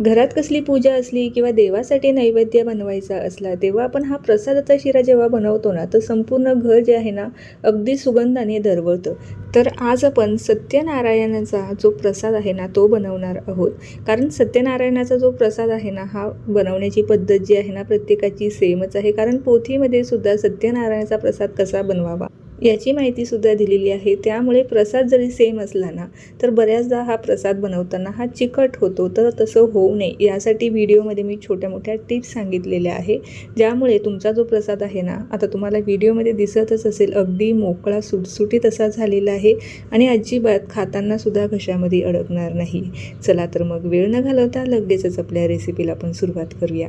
घरात कसली पूजा असली किंवा देवासाठी नैवेद्य बनवायचा असला तेव्हा आपण हा प्रसादाचा शिरा जेव्हा बनवतो ना तर संपूर्ण घर जे आहे ना अगदी सुगंधाने दरवळतं. तर आज आपण सत्यनारायणाचा जो प्रसाद आहे ना तो बनवणार आहोत. कारण सत्यनारायणाचा जो प्रसाद आहे ना हा बनवण्याची पद्धत जी आहे ना प्रत्येकाची सेमच आहे. कारण पोथीमध्ये सुद्धा सत्यनारायणाचा प्रसाद कसा बनवावा? याची माहितीसुद्धा दिलेली आहे. त्यामुळे प्रसाद जरी सेम असला ना तर बऱ्याचदा हा प्रसाद बनवताना हा चिकट होतो. तर तसं होऊ नये. यासाठी व्हिडिओमध्ये मी छोट्या मोठ्या टिप्स सांगितलेल्या आहे. ज्यामुळे तुमचा जो प्रसाद आहे ना आता तुम्हाला व्हिडिओमध्ये दिसतच असेल अगदी मोकळा सुटसुटीत असा झालेला आहे आणि अजिबात खातानासुद्धा घशामध्ये अडकणार नाही. चला तर मग वेळ न घालवता लगेचच आपल्या रेसिपीला आपण सुरुवात करूया.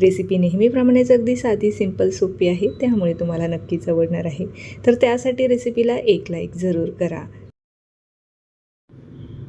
रेसिपी नेहमीप्रमाणेच अगदी साधी सिंपल सोपी आहे. त्यामुळे तुम्हाला नक्कीच आवडणार आहे. तर त्या त्यासाठी रेसिपीला एक लाईक जरूर करा.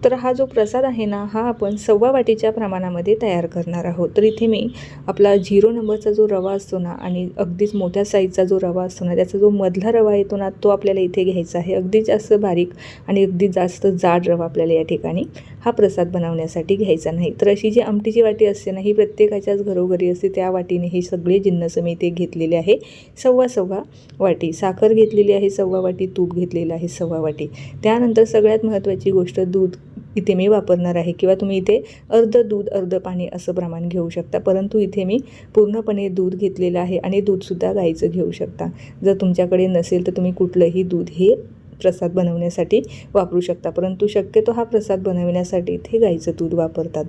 तर हा जो प्रसाद आहे ना हा आपण सव्वा वाटीच्या प्रमाणामध्ये तयार करणार आहोत. तर इथे मी आपला झिरो नंबरचा जो रवा असतो ना आणि अगदीच मोठ्या साईजचा जो रवा असतो ना त्याचा जो मधला रवा येतो ना तो आपल्याला इथे घ्यायचा आहे. अगदी जास्त बारीक आणि अगदी जास्त जाड रवा आपल्याला या ठिकाणी हा प्रसाद बनवण्यासाठी घ्यायचा नाही. तर अशी जी आमटीची वाटी असते ना ही प्रत्येकाच्याच घरोघरी असते. त्या वाटीने हे सगळे जिन्नस मी इथे घेतलेले आहे. सव्वा सव्वा वाटी. साखर घेतलेली आहे सव्वा वाटी. तूप घेतलेलं आहे सव्वा वाटी. त्यानंतर सगळ्यात महत्त्वाची गोष्ट दूध इथे मी वापरणार आहे किंवा तुम्ही इथे अर्ध दूध अर्ध पाणी असं प्रमाण घेऊ शकता. परंतु इथे मी पूर्णपणे दूध घेतलेलं आहे आणि दूधसुद्धा गाईचं घेऊ शकता. जर तुमच्याकडे नसेल तर तुम्ही कुठलंही दूध हे प्रसाद बनवण्यासाठी वापरू शकता. परंतु शक्यतो हा प्रसाद बनवण्यासाठी इथे गाईचं दूध वापरतात.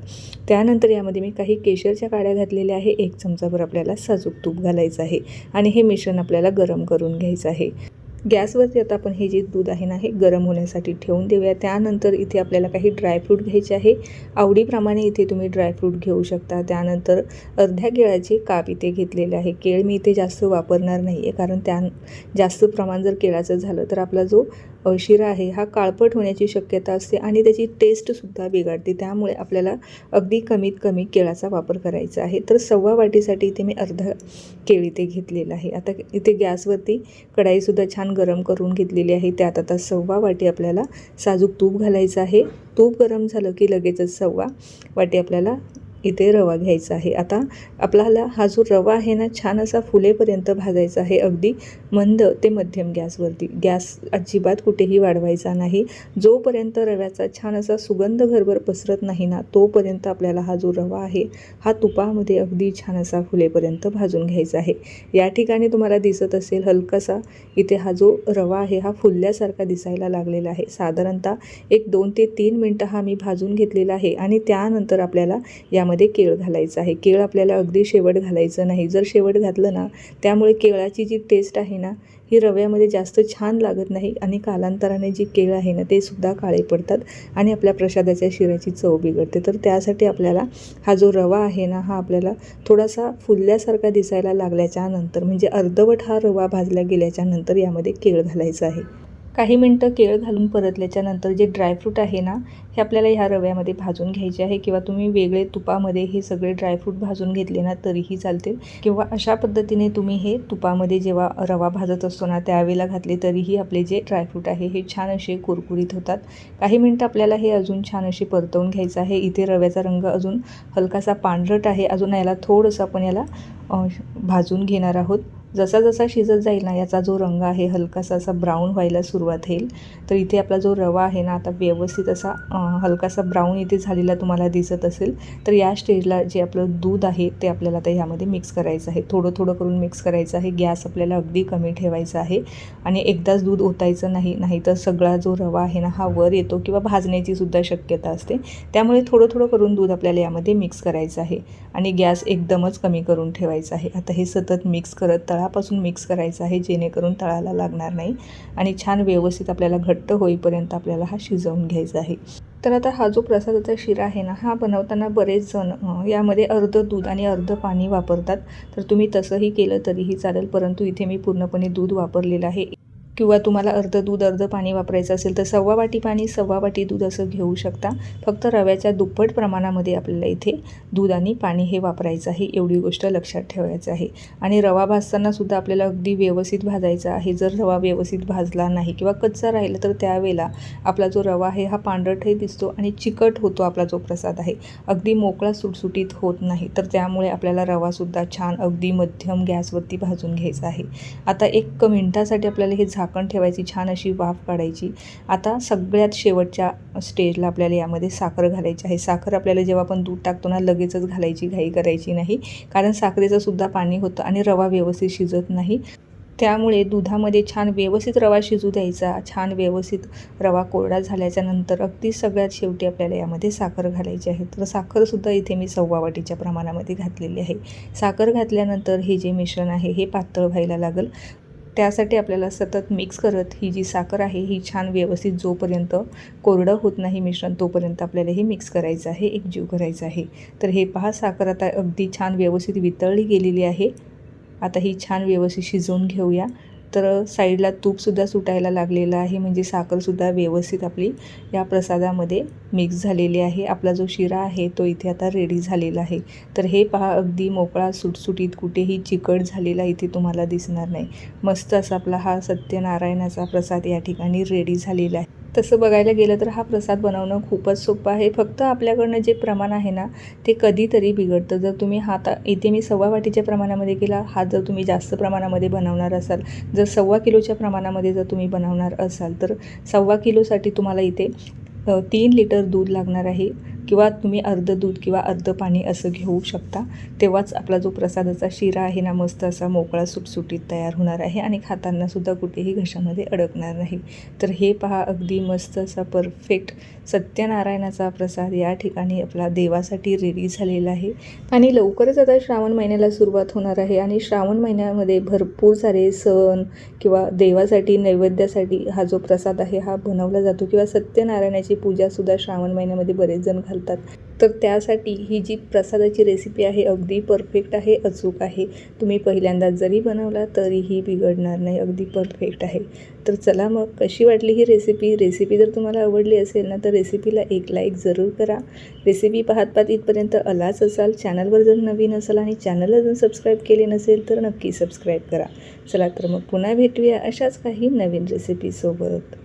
त्यानंतर यामध्ये मी काही केशरच्या काड्या घातलेल्या आहे. एक चमचाभर आपल्याला साजूक तूप घालायचं आहे. आणि हे मिश्रण आपल्याला गरम करून घ्यायचं आहे. गॅसवरती आता आपण हे जे दूध आहे ना हे गरम होण्यासाठी ठेवून देऊया. त्यानंतर इथे आपल्याला काही ड्रायफ्रूट घ्यायचे आहे. आवडीप्रमाणे इथे तुम्ही ड्रायफ्रूट घेऊ शकता. त्यानंतर अर्ध्या केळाचे काप इथे घेतलेले आहे. केळ मी इथे जास्त वापरणार नाही आहे कारण त्या जास्त प्रमाण जर केळाचं झालं तर आपला जो शिरा आहे हा काळपट होण्याची शक्यता असते आणि त्याची टेस्टसुद्धा बिघडते. त्यामुळे आपल्याला अगदी कमीत कमी केळाचा वापर करायचा आहे. तर सव्वा वाटीसाठी इथे मी अर्धा केळी इथे घेतलेलं आहे. आता इथे गॅसवरती कढाईसुद्धा छान गरम करून घेतलेली आहे. त्यात आता सव्वा वाटी आपल्याला साजूक तूप घालायचं आहे. तूप गरम झालं की लगेचच सव्वा वाटी आपल्याला इथे रवा घ्यायचा आहे. आता आपल्याला हा जो रवा आहे ना छान असा फुलेपर्यंत भाजायचा आहे. अगदी मंद ते मध्यम गॅसवरती. गॅस अजिबात कुठेही वाढवायचा नाही. जोपर्यंत रव्याचा छान असा सुगंध घरभर पसरत नाही ना तोपर्यंत आपल्याला हा जो रवा आहे हा तुपामध्ये अगदी छान असा फुलेपर्यंत भाजून घ्यायचा आहे. या ठिकाणी तुम्हाला दिसत असेल हलकासा इथे हा जो रवा आहे हा फुलल्यासारखा दिसायला लागलेला आहे. साधारणतः एक दोन ते तीन मिनटं हा मी भाजून घेतलेला आहे आणि त्यानंतर आपल्याला यामध्ये केळ घालायचं आहे. केळ आपल्याला अगदी शेवट घालायचं नाही. जर शेवट घातलं ना त्यामुळे केळाची जी टेस्ट आहे ना ही रव्यामध्ये जास्त छान लागत नाही आणि कालांतराने जी केळ आहे ना ते सुद्धा काळे पडतात आणि आपल्या प्रसादाच्या शिऱ्याची चव बिघडते. तर त्यासाठी आपल्याला हा जो रवा आहे ना हा आपल्याला थोडासा फुलल्यासारखा दिसायला लागल्याच्या नंतर म्हणजे अर्धवट हा रवा भाजला गेल्याच्यानंतर यामध्ये केळ घालायचं आहे. काही मिनटं केळ घालून परतल्याच्या नंतर जे ड्रायफ्रूट आहे ना हे आपल्याला ह्या रव्यामध्ये भाजून घ्यायचे आहे. किंवा तुम्ही वेगळे तुपामध्ये हे सगळे ड्रायफ्रूट भाजून घेतले ना तरीही चालतील. किंवा अशा पद्धतीने तुम्ही हे तुपामध्ये जेव्हा रवा भाजत असतो ना त्यावेळेला घातले तरीही आपले जे ड्रायफ्रूट आहे हे छान असे कुरकुरीत होतात. काही मिनटं आपल्याला हे अजून छान असे परतवून घ्यायचं आहे. इथे रव्याचा रंग अजून हलकासा पांढरट आहे. अजून याला थोडंसं आपण याला भाजून घेणार आहोत. जसा जसा शिजत जाईल ना याचा जो रंग आहे हलकासा असा ब्राऊन व्हायला सुरुवात होईल. तर इथे आपला जो रवा आहे ना आता व्यवस्थित असा हलकासा ब्राऊन इथे झालेला तुम्हाला दिसत असेल. तर या स्टेजला जे आपलं दूध आहे ते आपल्याला आता ह्यामध्ये मिक्स करायचं आहे. थोडं थोडं करून मिक्स करायचं आहे. गॅस आपल्याला अगदी कमी ठेवायचा आहे. आणि एकदाच दूध ओतायचं नाही नाहीतर सगळा जो रवा आहे ना हा वर येतो किंवा भाजण्याची सुद्धा शक्यता असते. त्यामुळे थोडं थोडं करून दूध आपल्याला यामध्ये मिक्स करायचं आहे. आणि गॅस एकदमच कमी करून ठेवायचा आहे. आता हे सतत मिक्स करत तळापासून मिक्स करायचं आहे जेणेकरून तळाला लागणार नाही. आणि छान व्यवस्थित आपल्याला घट्ट होईपर्यंत आपल्याला हा शिजवून घ्यायचा आहे. तर आता हा जो प्रसादाचा शिरा आहे ना हा बनवताना बरेच जण यामध्ये अर्ध दूध आणि अर्ध पाणी वापरतात. तर तुम्ही तसंही केलं तरीही चालेल परंतु इथे मी पूर्णपणे दूध वापरलेलं आहे. किंवा तुम्हाला अर्धं दूध अर्धं पाणी वापरायचं असेल तर सव्वा वाटी पाणी सव्वा वाटी दूध असं घेऊ शकता. फक्त रव्याच्या दुप्पट प्रमाणामध्ये आपल्याला इथे दूध आणि पाणी हे वापरायचं आहे एवढी गोष्ट लक्षात ठेवायचं आहे. आणि रवा भाजताना सुद्धा आपल्याला अगदी व्यवस्थित भाजायचा आहे. जर रवा व्यवस्थित भाजला नाही किंवा कच्चा राहिला तर त्यावेळेला आपला जो रवा आहे हा पांढरटही दिसतो आणि चिकट होतो आपला जो प्रसाद आहे. अगदी मोकळा सुटसुटीत होत नाही. तर त्यामुळे आपल्याला रवासुद्धा छान अगदी मध्यम गॅसवरती भाजून घ्यायचा आहे. आता एक मिनटासाठी आपल्याला हे झाकण ठेवायची छान अशी वाफ काढायची. आता सगळ्यात शेवटच्या स्टेजला आपल्याला यामध्ये साखर घालायची आहे. साखर आपल्याला जेव्हा आपण दूध टाकतो ना लगेचच घालायची घाई करायची नाही. कारण साखरेचं सुद्धा पाणी होतं आणि रवा व्यवस्थित शिजत नाही. त्यामुळे दुधामध्ये छान व्यवस्थित रवा शिजू द्यायचा. छान व्यवस्थित रवा कोरडा झाल्याच्यानंतर अगदी सगळ्यात शेवटी आपल्याला यामध्ये साखर घालायची आहे. तर साखरसुद्धा इथे मी सव्वा वाटीच्या प्रमाणामध्ये घातलेली आहे. साखर घातल्यानंतर हे जे मिश्रण आहे हे पातळ व्हायला लागेल. त्यासाठी आपल्याला सतत मिक्स करत ही जी साखर आहे ही छान व्यवस्थित जोपर्यंत कोरडं होत नाही मिश्रण तोपर्यंत आपल्याला हे मिक्स करायचं आहे एकजीव करायचं आहे. तर हे पहा साखर आता अगदी छान व्यवस्थित वितळली गेलेली आहे. आता ही छान व्यवस्थित शिजवून घेऊया. तर साईडला तूपसुद्धा सुटायला लागलेलं आहे म्हणजे साखरसुद्धा व्यवस्थित आपली या प्रसादामध्ये मिक्स झालेली आहे. आपला जो शिरा आहे तो इथे आता रेडी झालेला आहे. तर हे पहा अगदी मोकळा सुटसुटीत कुठेही चिकट झालेला इथे तुम्हाला दिसणार नाही. मस्त असा आपला हा सत्यनारायणाचा प्रसाद या ठिकाणी रेडी झालेला आहे. तसं बघायला गेलं तर हा प्रसाद बनवणं खूपच सोपं आहे. फक्त आपल्याकडनं जे प्रमाण आहे ना ते कधीतरी बिघडतं. जर तुम्ही हाता इथे मी सव्वा वाटीच्या प्रमाणामध्ये केला हा जर तुम्ही जास्त प्रमाणामध्ये बनवणार असाल जर सव्वा किलोच्या प्रमाणामध्ये जर तुम्ही बनवणार असाल तर सव्वा किलोसाठी तुम्हाला इथे तीन लिटर दूध लागणार आहे. किंवा तुम्ही अर्धं दूध किंवा अर्धं पाणी असं घेऊ शकता. तेव्हाच आपला जो प्रसादाचा शिरा आहे ना मस्त असा मोकळा सुटसुटीत तयार होणार आहे आणि खातानासुद्धा कुठेही घशामध्ये अडकणार नाही. तर हे पहा अगदी मस्त असा परफेक्ट सत्यनारायणाचा प्रसाद या ठिकाणी आपला देवासाठी रेडी झालेला आहे. आणि लवकरच आता श्रावण महिन्याला सुरुवात होणार आहे आणि श्रावण महिन्यामध्ये भरपूर सारे सण किंवा देवासाठी नैवेद्यासाठी हा जो प्रसाद आहे हा बनवला जातो किंवा सत्यनारायणाची पूजासुद्धा श्रावण महिन्यामध्ये बरेच जण घालतात. तर त्यासाठी ही जी प्रसादाची रेसिपी आहे अगदी परफेक्ट आहे अचूक आहे. तुम्ही पहिल्यांदा जरी बनवला तरीही बिघडणार नाही अगदी परफेक्ट आहे. तर चला मग कशी वाटली ही रेसिपी रेसिपी जर तुम्हाला आवडली असेल ना तर रेसिपीला एक लाईक जरूर करा. रेसिपी पाहत पाहत इथपर्यंत आलाच असाल चॅनलवर जर नवीन असाल आणि चॅनलला जर सबस्क्राईब केले नसेल तर नक्की सबस्क्राईब करा. चला तर मग पुन्हा भेटूया अशाच काही नवीन रेसिपीसोबत